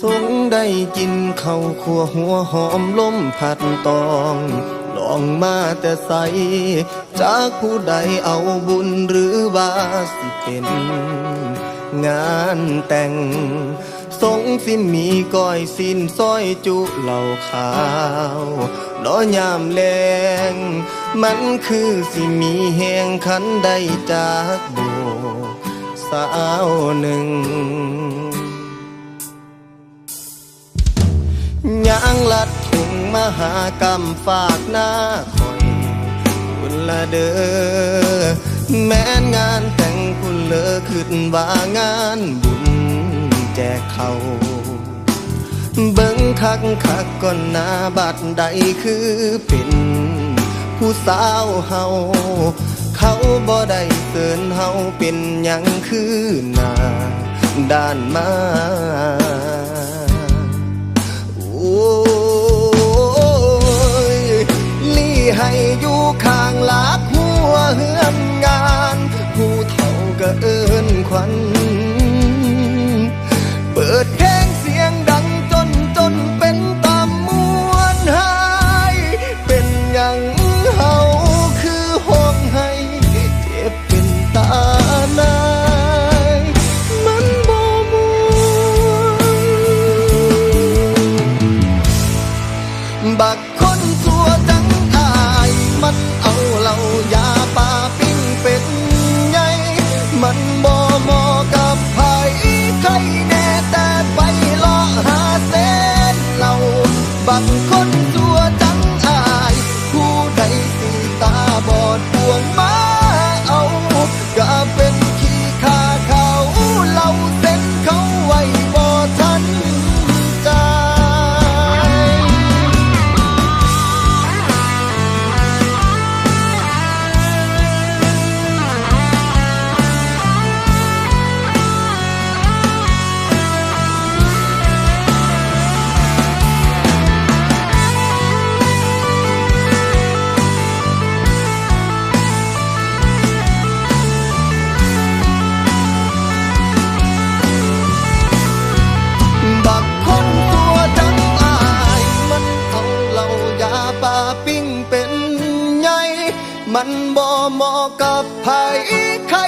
สงได้กินข้าวขัวหัวหอมล้มผัดตองลองมาแต่ใส จากผู้ใดเอาบุญหรือว่าสิเป็น งานแต่ง สงสิ้นมีก้อยสิ้นซอยจุเหล่าขาวล้อยามแลงมันคือสิมีแหงคันใดจากโบสาวหนึ่งยางลัดถุงมหากรรมฝากหน้าคอยคุณละเด้อแม้นงานแต่งคุณเลอขึ้นว่างานบุญ เขาเบิ่งคักคักก่อนหน้าบัดใดคือเป็นผู้สาวเฮาเขาบ่ได้เตือนเฮาเป็นหยังคือหน้าด้านมา จังอายมันเอาเหล่ายาปลาปิ้งเป็นไงมันบ่เหมาะกับไผใครแน่แต่ไปเลาะหาเส้นเหล่าบักคนสัวจังอายผู้ใดสิตาบอดพวงมา มันบ่เหมาะกับไผใคร